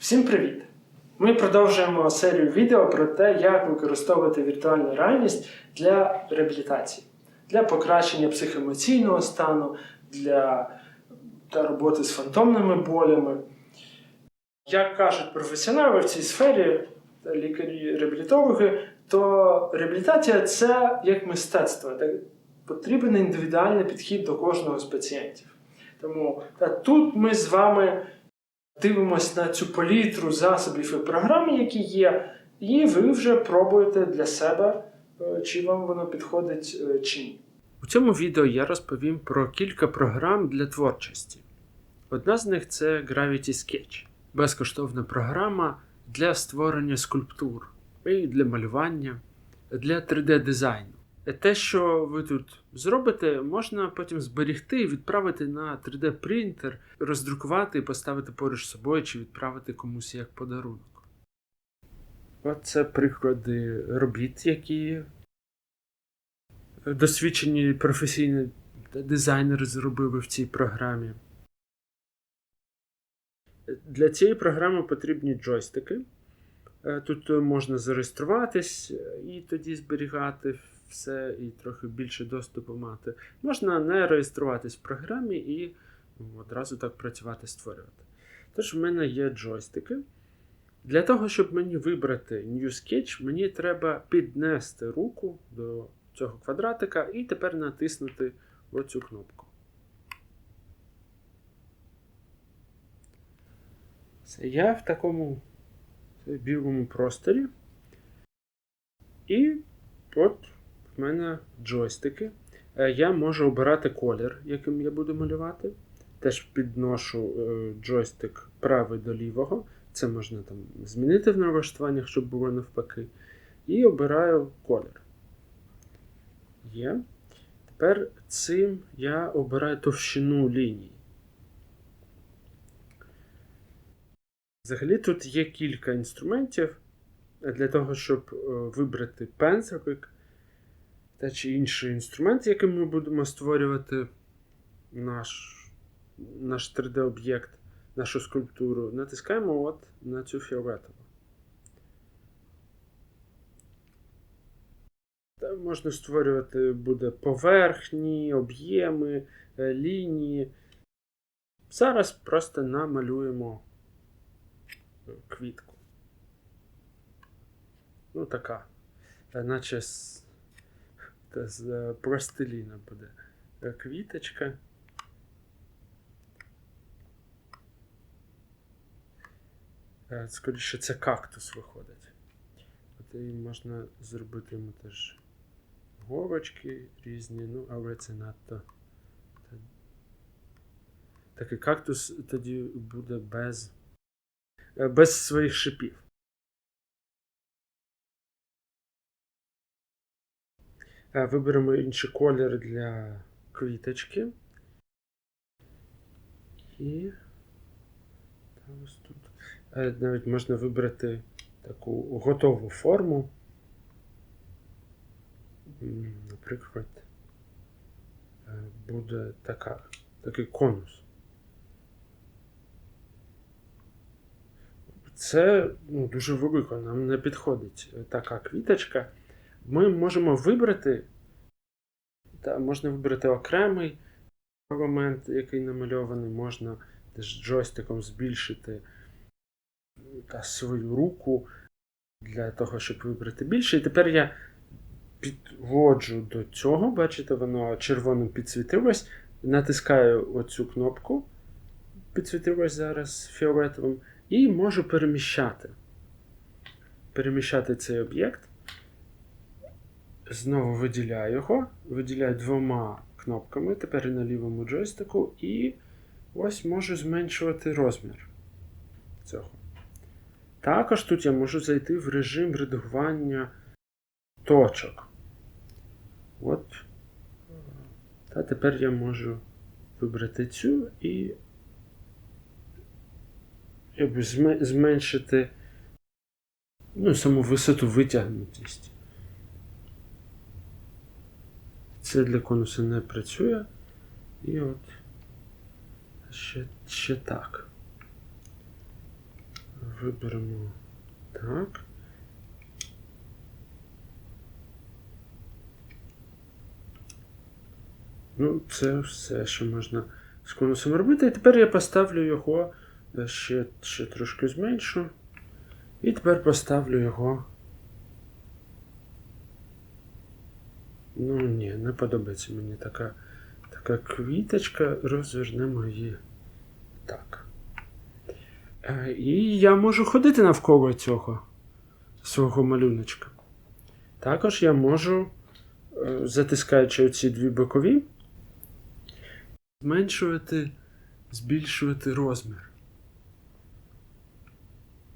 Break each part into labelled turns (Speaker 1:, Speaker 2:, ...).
Speaker 1: Всім привіт! Ми продовжуємо серію відео про те, як використовувати віртуальну реальність для реабілітації, для покращення психоемоційного стану, для та роботи з фантомними болями. Як кажуть професіонали в цій сфері, лікарі-реабілітологи, то реабілітація це як мистецтво, потрібен індивідуальний підхід до кожного з пацієнтів. Тому та тут ми з вами дивимося на цю палітру засобів і програм, які є, і ви вже пробуєте для себе, е, чи вам воно підходить е, чи ні. У цьому відео я розповім про кілька програм для творчості. Одна з них це Gravity Sketch, безкоштовна програма для створення скульптур і для малювання, для 3D-дизайну. Те, що ви тут зробите, можна потім зберігти і відправити на 3D-принтер, роздрукувати і поставити поруч з собою чи відправити комусь як подарунок. Оце приклади робіт, які досвідчені професійні дизайнери зробили в цій програмі. Для цієї програми потрібні джойстики. Тут можна зареєструватись і тоді зберігати все і трохи більше доступу мати. Можна не реєструватись в програмі і одразу так працювати, створювати. Тож в мене є джойстики. Для того, щоб мені вибрати New Sketch, мені треба піднести руку до цього квадратика і тепер натиснути оцю кнопку. Це я в такому білому просторі. І от в мене джойстики. Е, Я можу обирати колір, яким я буду малювати. Теж підношу е, джойстик правий до лівого. Це можна там змінити в налаштуваннях, щоб було навпаки. І обираю колір. Є. Тепер цим я обираю товщину ліній. Взагалі тут є кілька інструментів для того, щоб е, вибрати пензлик та чи інший інструмент, яким ми будемо створювати наш, наш 3D-об'єкт, нашу скульптуру. Натискаємо от на цю фіолетову. Там можна створювати буде поверхні, об'єми, е, лінії. Зараз просто намалюємо квітку. Ну, така. Е, Наче та з е, пластиліна буде е, квіточка. Е, Скоріше, це кактус виходить. От і можна зробити йому теж горочки різні, ну, але це надто. Такий кактус тоді буде без без своїх шипів. Виберемо інший колір для квіточки. І ось тут. Е, Навіть можна вибрати таку готову форму. Наприклад, е, буде така, такий конус. Це ну, дуже велико, нам не підходить е, така квіточка. Ми можемо вибрати, та, можна вибрати окремий елемент, який намальований, можна теж джойстиком збільшити свою руку для того, щоб вибрати більше. І тепер я підводжу до цього, бачите, воно червоним підсвітилось. Натискаю оцю кнопку, підсвітилось зараз фіолетовим, і можу переміщати. Переміщати цей об'єкт. Знову виділяю його, виділяю двома кнопками, тепер на лівому джойстику, і ось можу зменшувати розмір цього. Також тут я можу зайти в режим редагування точок. От. Та тепер я можу вибрати цю і якби зменшити ну, саму висоту витягнутість. Це для конуса не працює. І от ще, ще так.
Speaker 2: виберемо так. Ну, це все, що можна з конусом робити. І тепер я поставлю його е, ще, ще трошки зменшу. І тепер поставлю його. Ну ні, не подобається мені така, така квіточка. Розвернемо її так. Е, І я можу ходити навколо цього свого малюночка. Також я можу, е, затискаючи оці дві бокові, зменшувати, збільшувати розмір.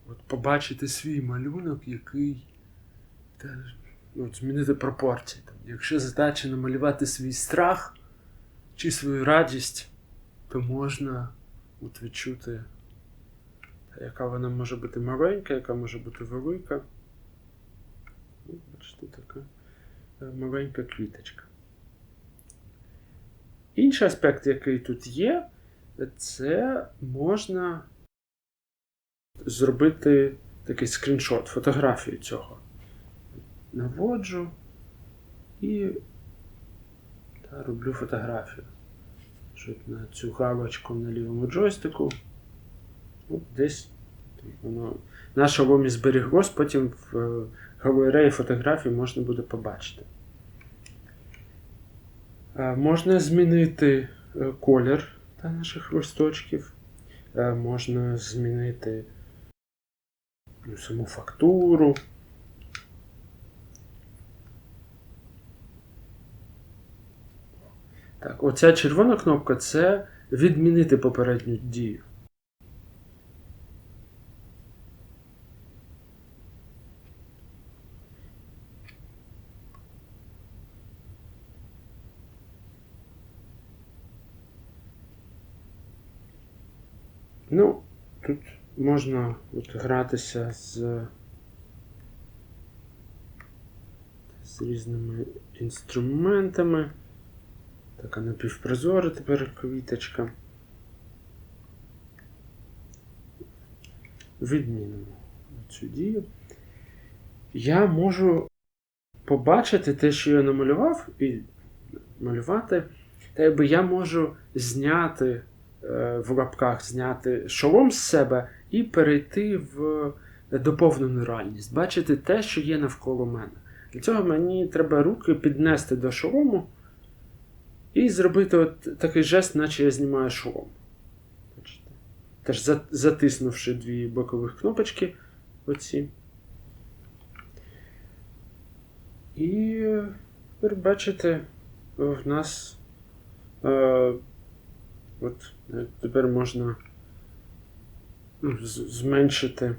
Speaker 2: От побачити свій малюнок, який. теж, ну, змінити пропорції. Якщо задача намалювати свій страх чи свою радість, то можна от відчути, яка вона може бути маленька, яка може бути велика. Бачите, така е, маленька квіточка. Інший аспект, який тут є, це можна зробити такий скріншот, фотографію цього. Наводжу і та, роблю фотографію. Щоб на цю галочку на лівому джойстику. От десь воно на шоломі зберіглось, потім в е, галереї фотографій можна буде побачити. Е, Можна змінити е, колір та, наших листочків. Можна змінити ну, саму фактуру. Так, оця червона кнопка це відмінити попередню дію. Ну, тут можна от гратися з, з різними інструментами. Така напівпрозора тепер квіточка. Відмінимо цю дію. Я можу побачити те, що я намалював, і малювати. Та якби я можу зняти е, в лапках, зняти шолом з себе і перейти в доповнену реальність. Бачити те, що є навколо мене. Для цього мені треба руки піднести до шолому. І зробити от такий жест, наче я знімаю шолом. Теж затиснувши дві бокових кнопочки оці. І тепер бачите, в нас е, от е, тепер можна зменшити,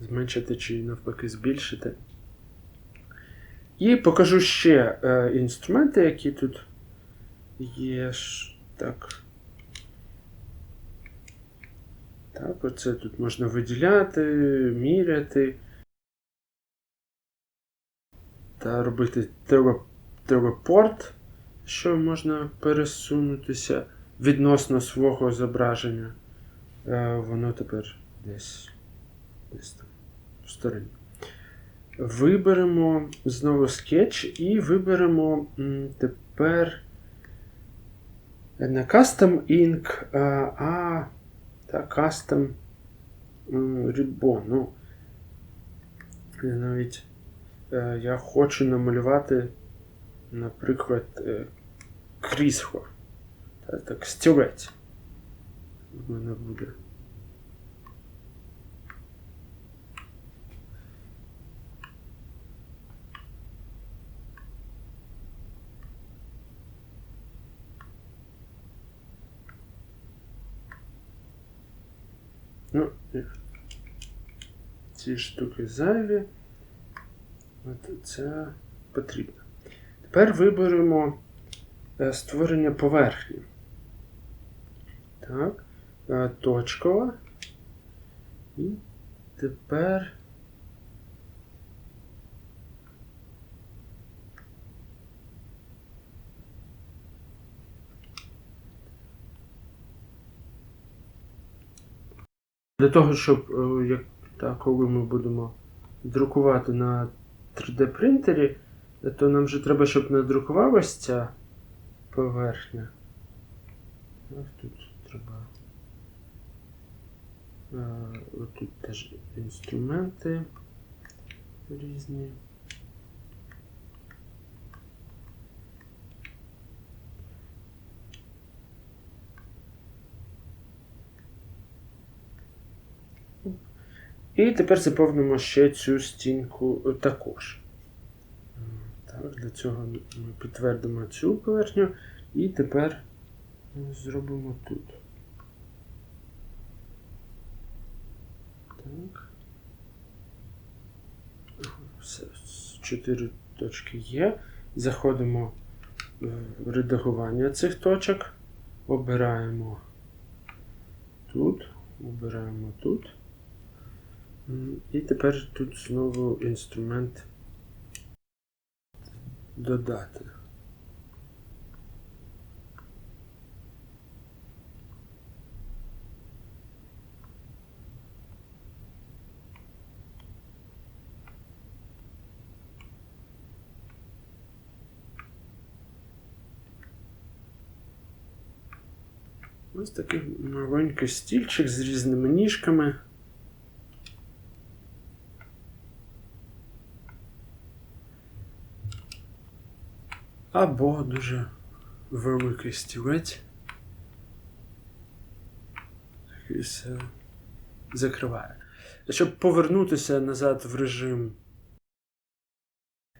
Speaker 2: зменшити чи навпаки збільшити. І покажу ще е, інструменти, які тут Є ж так. Так, оце тут можна виділяти, міряти. Та робити телепорт, що можна пересунутися відносно свого зображення. Е, воно тепер десь, десь там в стороні. Виберемо знову скетч і виберемо тепер. Не Custom Ink, а, та Custom Ribbon. Ну, навіть е, я хочу намалювати, наприклад, е, крісло. Так, стілець. У мене буде. Ну, ці штуки зайві. От це потрібно. Тепер виберемо е, створення поверхні. Так. е, Точкова. І тепер. Для того, щоб е, як Та коли ми будемо друкувати на 3D принтері, то нам вже треба, щоб надрукувалася ця поверхня. Ось тут треба. Ось Тут теж інструменти різні. І тепер заповнимо ще цю стінку е, також. Так, для цього ми підтвердимо цю поверхню і тепер е, зробимо тут. Так. Все, чотири точки є. Заходимо в редагування цих точок. Обираємо тут, обираємо тут. І тепер тут знову інструмент додати. Ось такий маленький стільчик з різними ніжками. Або дуже великий стілець. Який все закриває. Щоб повернутися назад в режим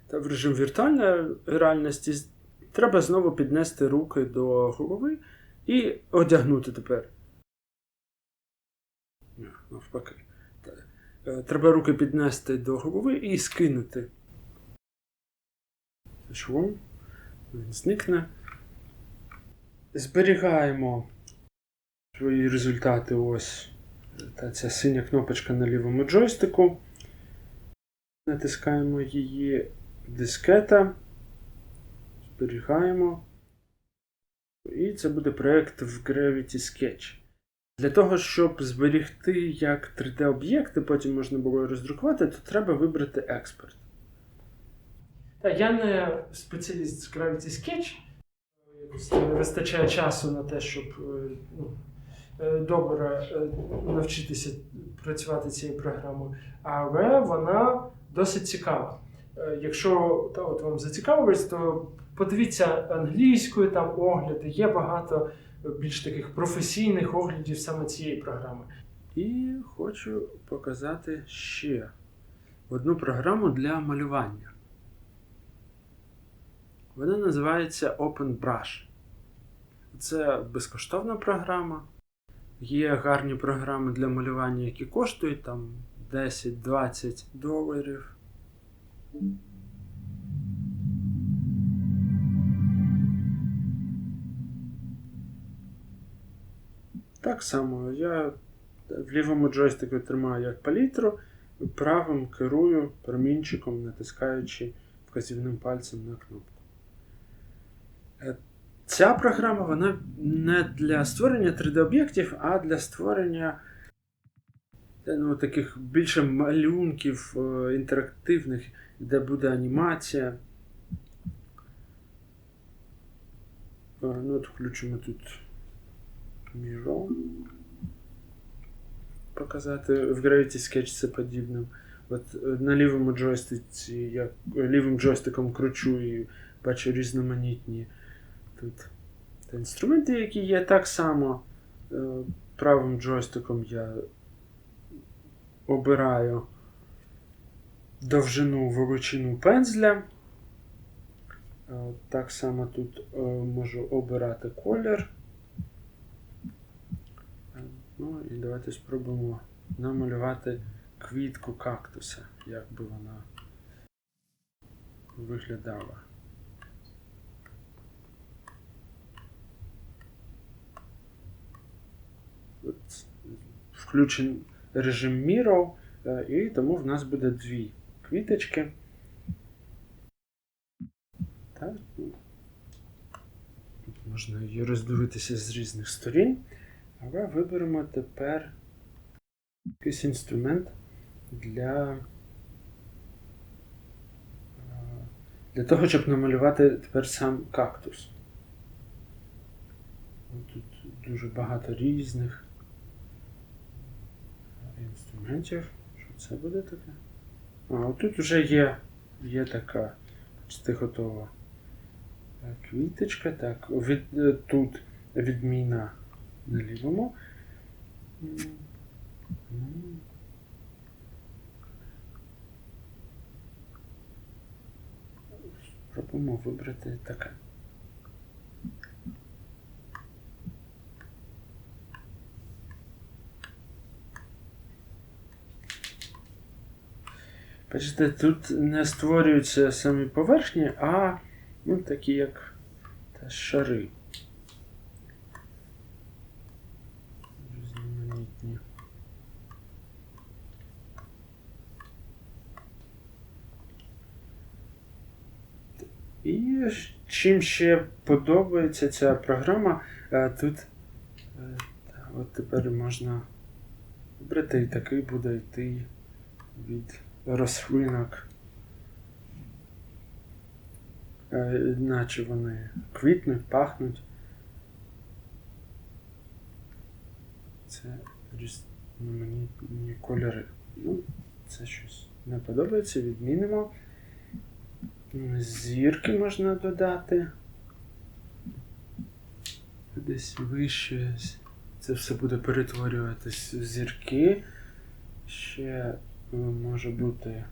Speaker 2: та в режим віртуальної реальності, треба знову піднести руки до голови і одягнути тепер. Навпаки. Е, Треба руки піднести до голови і скинути. Швом. Він зникне. Зберігаємо свої результати. Ось та ця синя кнопочка на лівому джойстику. Натискаємо її дискета. Зберігаємо. І це буде проєкт в Gravity Sketch. Для того, щоб зберігти як 3D-об'єкти, потім можна було роздрукувати, то треба вибрати експорт.
Speaker 1: Я не спеціаліст з Gravity Sketch. Не вистачає часу на те, щоб е, ну, е, добре е, навчитися працювати цією програмою. Але вона досить цікава. Якщо та, от вам зацікавилось, то подивіться англійською там огляди. Є багато більш таких професійних оглядів саме цієї програми.
Speaker 2: І хочу показати ще одну програму для малювання. Вона називається OpenBrush. Це безкоштовна програма. Є гарні програми для малювання, які коштують там 10-20 доларів. Так само я в лівому джойстику тримаю як палітру, правим керую промінчиком, натискаючи вказівним пальцем на кнопку. Ця програма вона не для створення 3D-об'єктів, а для створення е, ну, таких більше малюнків е, інтерактивних, де буде анімація. Е, Ну, от включимо тут Miro. Показати в Gravity Sketch це подібним. От на лівому джойстиці я лівим джойстиком кручу і бачу різноманітні тут та інструменти, які є. Так само е, правим джойстиком я обираю довжину величину пензля. Е, Так само тут е, можу обирати колір. Ну і давайте спробуємо намалювати квітку кактуса, як би вона виглядала. Включен режим Miro, е, і тому в нас буде дві квіточки. Так. ну, Тут можна її роздивитися з різних сторін. Але виберемо тепер якийсь інструмент. для. е, Для того, щоб намалювати тепер сам кактус. Тут дуже багато різних інструментів. Що це буде таке? А, тут вже є, є така почти готова е, квіточка. Так, від, е, тут відміна на лівому. Спробуємо вибрати таке. Бачите, тут не створюються самі поверхні, а ну, такі як та шари. І чим ще подобається ця програма, е, тут е, от тепер можна вибрати і такий буде йти від рослинок. Е, Наче вони квітнуть, пахнуть. Це різноманітні кольори. Ну, це щось не подобається, відмінимо. Зірки можна додати. Десь вище. Це все буде перетворюватись в зірки. Ще може бути.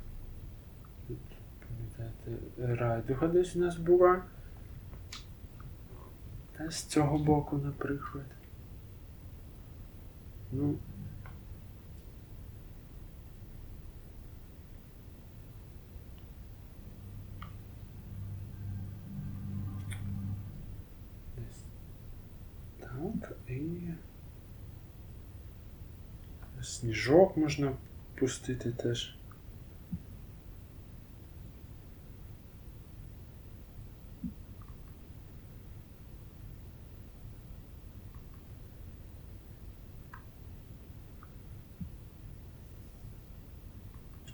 Speaker 2: Тут, пам'ятаєте, райдуга десь у нас була. Та з цього боку, наприклад. Ну. Десь так, і. Сніжок можна пустити теж.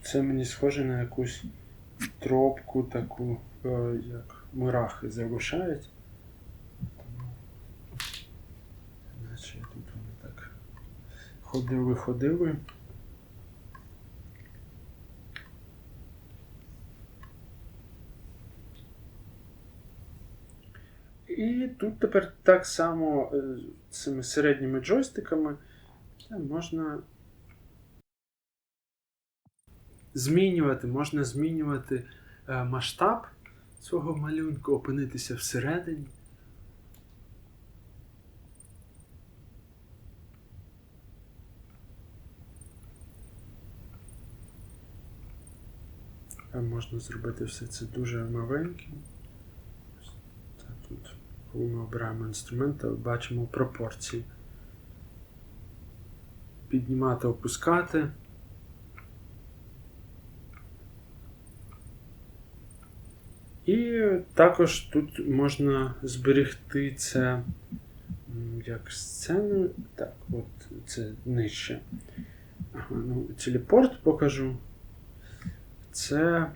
Speaker 2: Це мені схоже на якусь тропку таку, е, як мурахи залишають. Наче тут вони так ходили, ходили. І тут тепер так само е, цими середніми джойстиками е, можна змінювати, можна змінювати е, масштаб цього малюнку, опинитися всередині. Можна зробити все це дуже маленьким. Коли ми обираємо інструмент, бачимо пропорції. Піднімати, опускати. І також тут можна зберегти це як сцену. Так, от це нижче. Ага, ну, телепорт покажу. Це.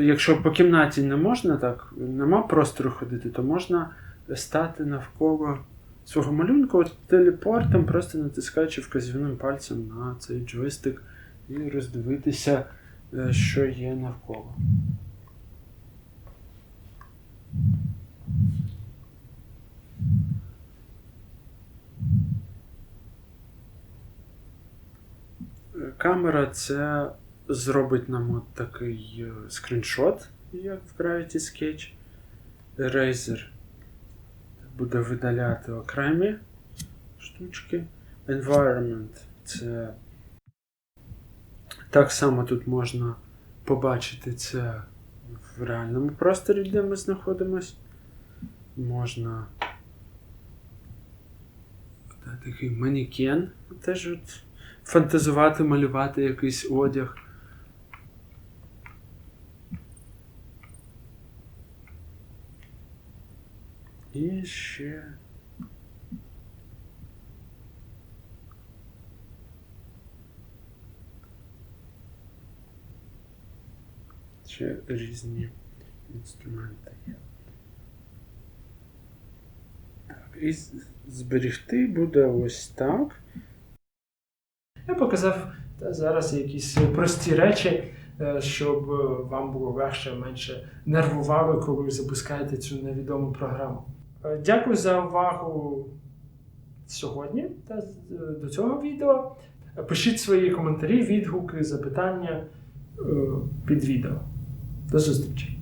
Speaker 2: Якщо по кімнаті не можна так, нема простору ходити, то можна стати навколо свого малюнку от телепортом, просто натискаючи вказівним пальцем на цей джойстик і роздивитися, е, що є навколо. Е, Камера це зробить нам от такий е, скріншот, як в Gravity Sketch. Eraser буде видаляти окремі штучки. Environment це так само тут можна побачити це в реальному просторі, де ми знаходимося. Можна та, такий манікен, теж от фантазувати, малювати якийсь одяг. І ще. Ще різні інструменти. Так, і зберігти буде ось так.
Speaker 1: Я показав та, зараз якісь прості речі, е, щоб е, вам було легше, менше нервували, коли ви запускаєте цю невідому програму. Е, Дякую за увагу сьогодні та е, до цього відео. Пишіть свої коментарі, відгуки, запитання е, під відео. До зустрічі!